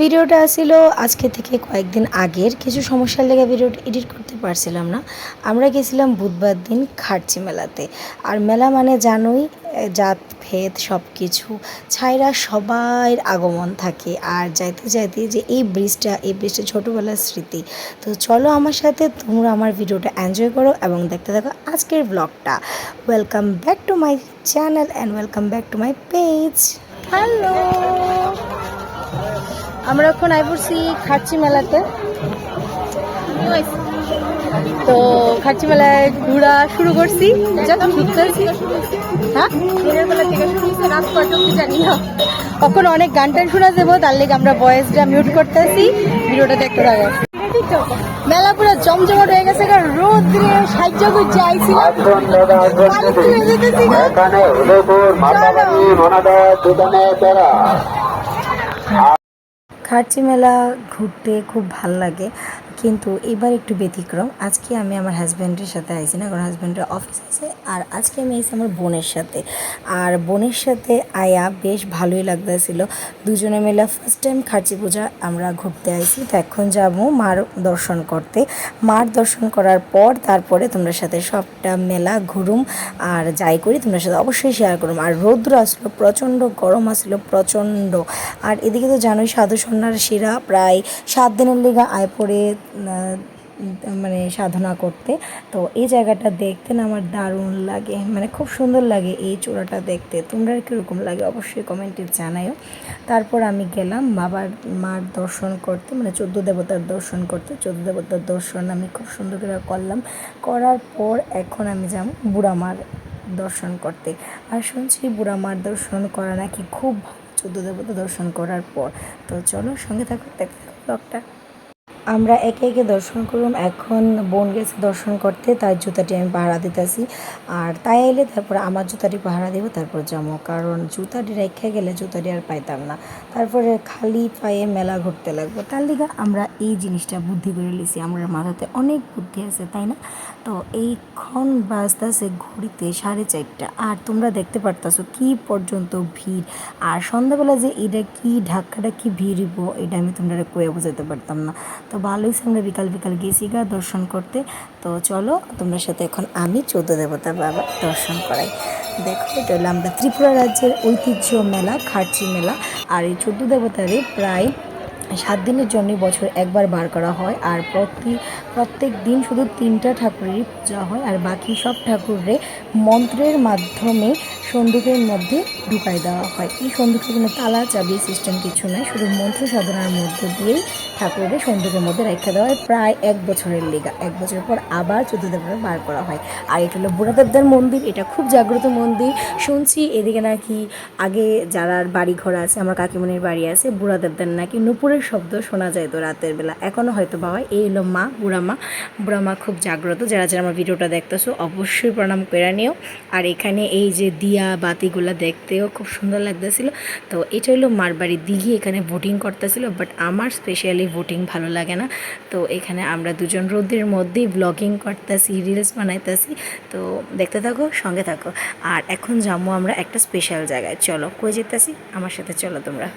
ভিডিওটা ছিল আজকে থেকে কয়েকদিন আগের। কিছু সমস্যার লেগে ভিডিওটা এডিট করতে পারছিলাম না। আমরা গেছিলাম বুধবার দিন খাটছি মেলাতে। আর মেলা মানে জানোই জাত, ভেদ সব কিছু ছাইরা সবাইয়ের আগমন থাকে। আর যাইতে যাইতে যে এই ব্রিজটা এই ব্রিজটা ছোটোবেলার স্মৃতি। তো চলো আমার সাথে তোমরা আমার ভিডিওটা এনজয় করো এবং দেখতে থাকো আজকের ব্লগটা welcome back to my channel and welcome back to my page hello আমরা এখন আই পড়ছি খাচ্ছি মেলাতে। তো খাচ্ছি মেলায় ঘোরা শুরু করছি। ঢুকতেছি হ্যাঁ? অনেক গান টান শোনা যাব তার লেগে আমরা ভয়েসটা মিউট করতেছি। ভিডিওটা দেখতে থাকো। মেলা পুরো জমজমাট হয়ে গেছে কারণ রোদ্রে সাহায্য করছে। এখানে দোকানে তেরা খার্চি মেলা ঘুরতে খুব ভালো লাগে। কিন্তু এবার একটু ব্যতিক্রম। আজকে আমি আমার হাজব্যান্ডের সাথে আইছি না, কারণ হাজব্যান্ডের অফিস আছে। আর আজকে আমি আইছি আমার বোনের সাথে। আর বোনের সাথে আয়া বেশ ভালোই লাগতেছিল। দুজনে মিলে ফার্স্ট টাইম খার্চি পূজা আমরা ঘুরতে আইছি। তো এখন যাব মার দর্শন করতে। মার দর্শন করার পর তারপরে তোমরা সাথে সবটা মেলা ঘুরুম। আর যাই করি তোমরা সাথে অবশ্যই শেয়ার করুম। আর রৌদ্র আসলো, প্রচণ্ড গরম আসলো, প্রচণ্ড। আর এদিকে তো জানোই সাধু সন্ন্যার শিরা। প্রায় সাত দিনের লেগা আয় পড়ে মানে সাধনা করতে। তো এই জায়গাটা দেখতে না আমার দারুণ লাগে। মানে খুব সুন্দর লাগে এই চূড়াটা দেখতে। তোমরা কীরকম লাগে অবশ্যই কমেন্টে জানাইও তারপর আমি গেলাম বাবার মার দর্শন করতে মানে চোদ্দ দেবতার দর্শন করতে। চোদ্দ দেবতার দর্শন আমি খুব সুন্দর করে করলাম। করার পর এখন আমি যাব বুড়ামার দর্শন করতে। আর শুনছি বুড়া মার দর্শন করা নাকি খুব চোদ্দ দেবতা দর্শন করার পর। তো চলো সঙ্গে থাকো দেখতে ব্লগটা আমরা একে একে দর্শন করলাম এখন বোন গেছে দর্শন করতে তার জুতাটি আমি পাহারা দিতেছি। আর তাই এলে তারপর আমার জুতাটি পাহারা দেবো, তারপর যাব। কারণ জুতাটি রেখে গেলে জুতাটি আর পাইতাম না। তারপরে খালি পায়ে মেলা ঘুরতে লাগবো। তার লিগা আমরা এই জিনিসটা বুদ্ধি করে লিছি। আমরা মাথাতে অনেক বুদ্ধি আছে, তাই না? তো এইক্ষণ বাজতেছে ঘড়িতে সাড়ে চারটা। আর তোমরা দেখতে পারতাছো কি পর্যন্ত ভিড়। আর সন্ধ্যাবেলা যে এটা কি ঢাকাটা কি ভিড়ব এটা আমি তোমরা কয়ে বোঝাতে পারতাম না। তো ভালোই আমরা বিকাল বিকাল গেছি গা দর্শন করতে। তো চলো, তোমরা সাথে এখন আমি চৌদ্দ দেবতা বাবা দর্শন করাই। দেখো, এটা হলো আমরা ত্রিপুরা রাজ্যের ঐতিহ্য মেলা খার্চি মেলা। আর এই চৌদ্দ দেবতারে প্রায় সাত দিনের জন্য বছর একবার বার করা হয় আর প্রতি, প্রত্যেক দিন শুধু তিনটা ঠাকুরেরই পূজা হয় আর বাকি সব ঠাকুরে মন্ত্রের মাধ্যমে সন্দুকের মধ্যে ঢুকাই দেওয়া হয়। এই সন্দুকে কোনো তালা, চাবি সিস্টেম কিছু নয় শুধু মন্ত্র সাধনার মধ্য দিয়েই ঠাকুরের সন্দুকের মধ্যে রেখে দেওয়া হয়। প্রায় এক বছরের লেগা। এক বছর পর আবার চতুর্দেবতা বার করা হয়। আর এটা হলো বুড়াদেবদার মন্দির। এটা খুব জাগ্রত মন্দির। শুনছি এদিকে নাকি আগে যারা বাড়ি ঘর আছে, আমার কাকিমনির বাড়ি আছে, বুড়াদেবদার নাকি নুপুরের শব্দ শোনা যায় তো রাতের বেলা। এখনও হয়তো বাবা এই হলো মা বুড়া মা বুড়া মা খুব জাগ্রত, যারা যারা আমার ভিডিওটা দেখতেছো, অবশ্যই প্রণাম করে নিও। আর এখানে এই যে দিয়া, বাতিগুলা দেখতেও খুব সুন্দর লাগতেছিল। তো এটা হলো মার বাড়ি দিঘি, এখানে ভোটিং করতেছিল বাট আমার স্পেশালি ভোটিং ভালো লাগে না। তো এখানে আমরা দুজন রোদের মধ্যেই ব্লগিং করতেছি রিলস বানাইতেছি। তো দেখতে থাকো, সঙ্গে থাকো। আর এখন যাব আমরা একটা স্পেশাল জায়গায়। চলো, কই যেতেছি? আমার সাথে চলো তোমরা।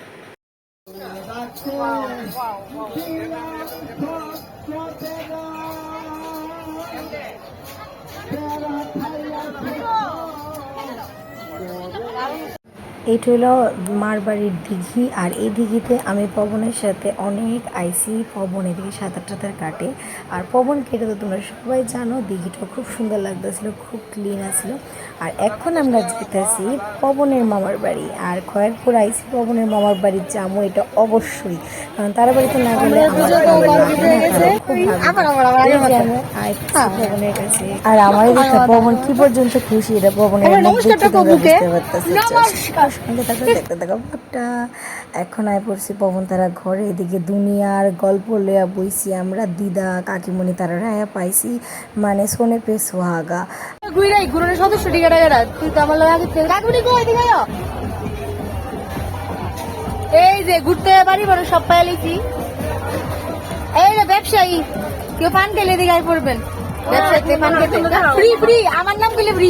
Wow, wow, wow. Pero, pero, pero, pero, এইটা হলো মার বাড়ির দিঘি আর এই দিঘিতে আমি পবনের সাথে অনেক আইসি পবন এদিকে সাঁতার টাতার কাটে। আর পবন কেটে তো তোমরা সবাই জানো দিঘিটা খুব সুন্দর লাগতেছিল খুব ক্লিন আছিল। আর এখন আমরা যেতেছি পবনের মামার বাড়ি আর খয়েরপুর আইসি পবনের মামার বাড়ির যাব এটা অবশ্যই। কারণ তার বাড়িতে না গেলে। আর আমার পবন কি পর্যন্ত খুশি? এটা পবনের মুখ বুঝতে পারতেছো। সঙ্গে থাকো দেখতে থাকো। ব্লগটা এখন আয় পড়ছি পবন তারা ঘরে। এদিকে দুনিয়ার গল্প লইয়া বইছি আমরা। দিদা কাকিমণি তারা রায়া পাইছি মানে সোনে পে সোহাগা। ঘুরাই ঘুরনের সদস্য টিকা টাকা তুই তো আমার লাগে তেল কাকুনি কই এদিকে এই যে ঘুরতে বাড়ি বড় সব পাইলিছি এই রে ব্যবসায়ী কেউ পান খেলে এদিকে আয় পড়বেন। ব্যবসায়ীতে পান খেতে। ফ্রি ফ্রি আমার নাম খেলে ফ্রি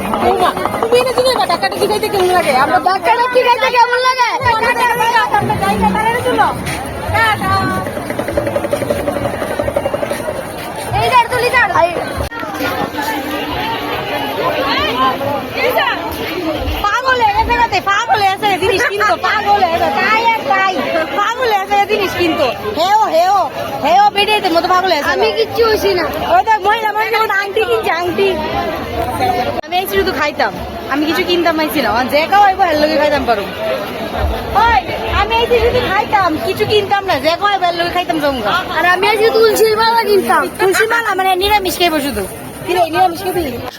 তুমি এনে দিলে না? টাকাটা কি খাইতে কেমন লাগে? আমরা টাকাটা কি খাইতে কেমন লাগে? আমরা জায়গা দাঁড়ানোর জন্য। এই তুলি দাঁড় পাগল হয়ে গেছে গেছে পাগল হয়ে গেছে জিনিস কিনতো পাগল হয়ে গেছে তাই তাই। পাগল হয়ে গেছে জিনিস কিনতো। হেও হেও হেও বেরিয়েছে মতো পাগল আমি কিচ্ছু হইছি না। ওই দেখ মহিলা মহিলা আংটি কিনছে আংটি। আমি তো শুধু খাইতাম। আমি কিছু কিনতাম পাইছি না। যে খাওয়াই ভালো লগে খাইতাম পারো। ওই আমি এই শুধু খাইতাম কিছু কিনতাম না। যে খাওয়াই ভালো লগে খাইতাম জমগা। আর আমি আজকে তুলসীর মালা কিনতাম। তুলসীর মালা মানে নিরামিষ খাইবো শুধু।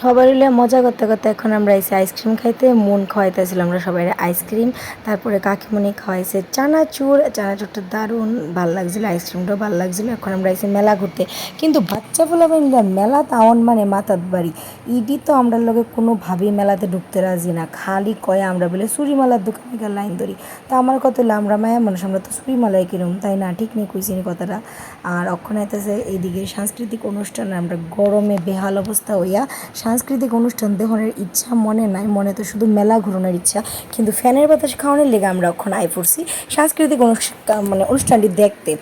সবাই মিলে মজা করতে করতে এখন আমরা এসে আইসক্রিম খাইতে মন খাওয়াইতেছিলাম আমরা সবাই আইসক্রিম। তারপরে কাকিমণি খাওয়াইছে চানাচুর। চানাচুরটা দারুণ ভালো লাগছিল, আইসক্রিমটাও ভালো লাগছিল। এখন আমরা এসে মেলা ঘুরতে। কিন্তু বাচ্চা ফুলা মেলা তাওন মানে মাথার বাড়ি। ইডি তো আমরা লোকে কোনোভাবেই মেলাতে ঢুকতে রাজি না। খালি কয়ে আমরা বলে চুরিমালার দোকানে গিয়ে লাইন ধরি। তা আমার কত হলো আমরা মায়া মানুষ, আমরা তো চুরিমালায় কিরম? তাই না, ঠিক নেই কইছিনি কথাটা। আর অক্ষণ আইতেছে, এইদিকে সাংস্কৃতিক অনুষ্ঠান, আমরা গরমে বেহাল অবস্থা হইয়া সাংস্কৃতিক অনুষ্ঠান দেখানোর ইচ্ছা মনে নাই, মনে তো শুধু মেলা ঘুরনের ইচ্ছা। কিন্তু ফ্যানের বাতাস খাওয়ানোর লেগে আমরা এখন আয় পড়ছি সাংস্কৃতিক অনুষ্ঠান মানে অনুষ্ঠানটি দেখতে।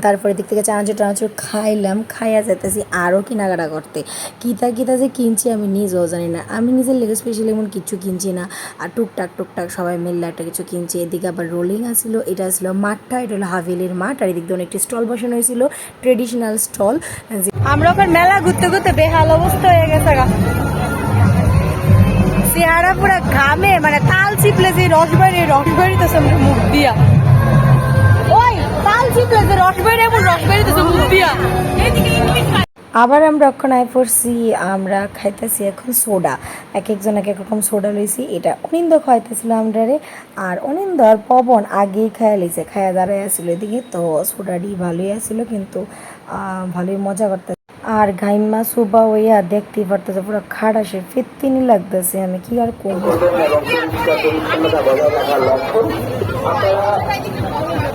তারপরে দিক থেকে চানাচুর টানাচুর খাইলাম, খাইয়া যেতেছি আরও কেনাকাটা করতে। কিতা কিতা যে কিনছি আমি নিজেও জানি না। আমি নিজের লেগে স্পেশালি এমন কিছু কিনছি না। আর টুকটাক টুকটাক সবাই মিললে একটা কিছু কিনছি। এদিকে আবার রোলিং আসছিল এটা ছিল মাঠটা, এটা হলো হাভেলির মাঠ। আর এদিক দিয়ে অনেকটি স্টল বসানো হয়েছিল ট্রেডিশনাল স্টল আমরা ওখানে মেলা ঘুরতে ঘুরতে বেহাল অবস্থা হয়ে গেছে গা। চেহারা পুরো ঘামে মানে তাল চিপলে যে রস বেড়ে রস বেরিতেছে মুখ দিয়া। আবার আমরা আই পড়ছি, আমরা খাইতেছি এখন সোডা। এক একজন এক এক রকম সোডা লইছি, এটা অনিন্দ খাইতেছিল আর অনিন্দ আর পবন আগেই খায়া লইছে, খায়া দাঁড়ায় আসছিল এদিকে, তো সোডাটি ভালোই আসছিল কিন্তু ভালোই মজা করতে আর গাইমা সুবা, ওইয়া দেখতে পারতেছে, পুরো খাড়াসে ফিত্তিনি লাগতেছে, আমি কি আর করব?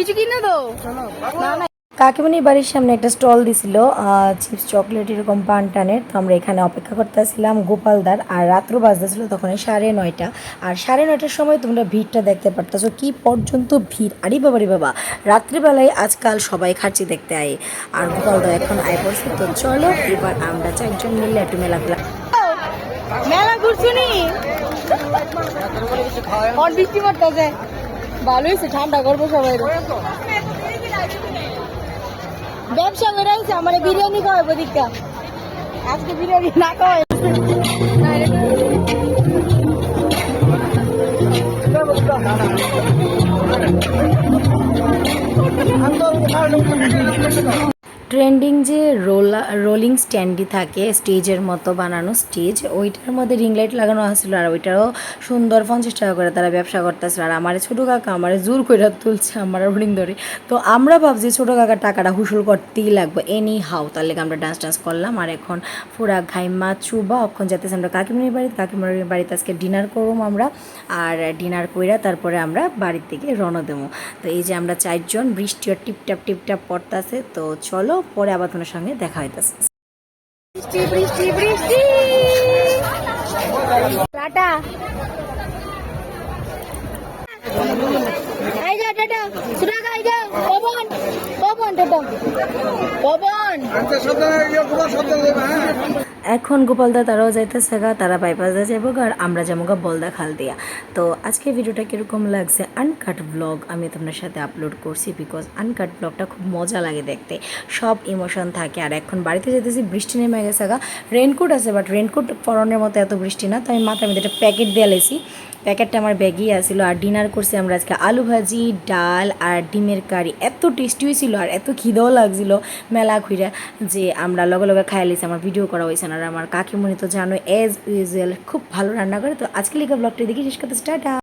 কিছু কিনা দো না না। কাকিমণির বাড়ির সামনে একটা স্টল দিছিল চিপস চকলেট এরকম পান টানের। তো আমরা এখানে অপেক্ষা করতেছিলাম গোপালদার আর রাত্র বাজতেছিল তখন সাড়ে নয়টা। আর সাড়ে নয়টার সময় তোমরা ভিড়টা দেখতে পারতেছো কি পর্যন্ত ভিড়। আরে বাবা রে বাবা রাত্রিবেলায় আজকাল সবাই খাচ্ছি দেখতে আয়। আর গোপালদা এখন আয় পড়ছে তো চলো এবার আমরা চারজন মিলে একটু মেলা ফেলা মেলা ঘুরছুনি বৃষ্টি পড়তেছে। ভালো হয়েছে, ঠান্ডা করব সবাই। ব্যবসা করে আইছে, আমার বিরিয়ানি খাওয়াবো দীক্ষা আজকে বিরিয়ানি না খাওয়াই ট্রেন্ডিং যে রোলা, রোলিং স্ট্যান্ডি থাকে, স্টেজের মতো বানানো স্টেজ, ওইটার মধ্যে রিং লাইট লাগানো আসছিল আর ওইটারও সুন্দর পঞ্চাশ টাকা করে তারা ব্যবসা করতেছিল। আর আমার ছোটো কাকা আমার জোর করে তুলছে আমার রিং ধরে তো আমরা ভাবছি ছোটো কাকার টাকাটা হুসুল করতেই লাগবে। এনি হাও তার লেগে আমরা ডান্স টান্স করলাম। আর এখন পুরা ঘাইমা চুবা অক্ষণ যাতেছে আমরা কাকিমণির বাড়িতে কাকিমণির বাড়িতে আজকে ডিনার করব আমরা। আর ডিনার কইরা তারপরে আমরা বাড়ির থেকে রওনা দেবো। তো এই যে আমরা চারজন, বৃষ্টিও টিপটাপ টিপটাপ পড়তাছে। তো চলো পরে আবার তোমার সঙ্গে দেখা হইতেছে। বৃষ্টি বৃষ্টি বৃষ্টি! টাটা। এই যা টাটা। সুরাগা এই যা। পবন পবন টাটা। পবন এখন গোপালদা তারাও যাইতেছে গা, তারা বাইপাস বাইপাসে যাব আর আমরা যাব গা বলদা খাল দিয়া। তো আজকে ভিডিওটা কীরকম লাগছে আনকাট ব্লগ আমি তোমার সাথে আপলোড করছি বিকজ আনকাট ব্লগটা খুব মজা লাগে দেখতে। সব ইমোশন থাকে, আর এখন বাড়িতে যেতেছি বৃষ্টি নেমে গেছে গা। রেনকোট আছে বাট রেনকোট পরনের মতো এত বৃষ্টি না, তো আমি মাথার মধ্যে একটা প্যাকেট দিয়ে লেছি। প্যাকেটটা আমার ব্যাগই আসছিল আর ডিনার করছি আমরা আজকে আলু ভাজি, ডাল, আর ডিমের কারি। এত টেস্টি হয়েছিল, আর এত খিদেও লাগছিল, মেলা খুঁড়া যে আমরা লগে লগে খাই লিছি, আমার ভিডিও করা হয়েছে না। আর আমার কাকিমণি তো জানো এজ ইউজুয়াল খুব ভালো রান্না করে তো আজকে লিখা ব্লগটি দেখি শেষ করতে স্টার্ট